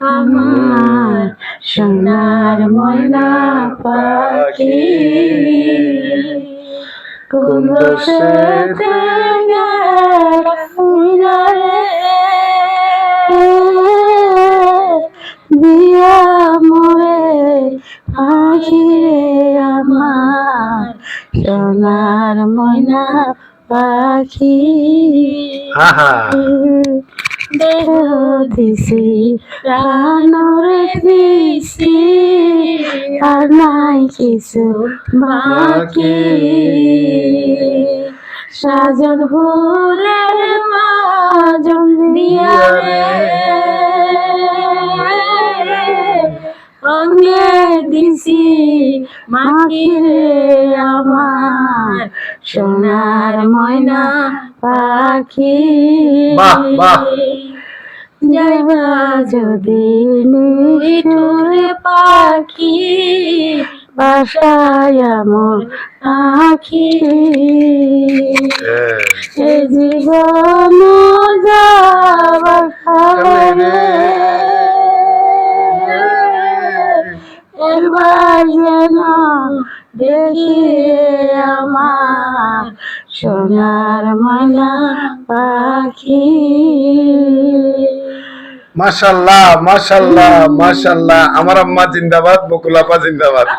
আমার সোনার ময়না পাখি। কোন দোষেতে দিয়া আমার ময়না পাখি। দেহ দিছি প্রাণরে দিছি আর নাই কিছু বাকি। সাজন ফুলের মাজন দিয়া অঙ্গে দিছি মাকি রে আমার সোনার ময়না পাখি। বাহ, বাহ। যাইবা যদি নিঠুরে পাখি বাসায় আমার আখি। এ জীবন যাবার খাবে একবার যেন দেখি আমার সোনার ময়না পাখি। মাশাল্লাহ মাশাল্লাহ মাশাল্লাহ আমার আম্মা জিন্দাবাদ বকুলাপা জিন্দাবাদ।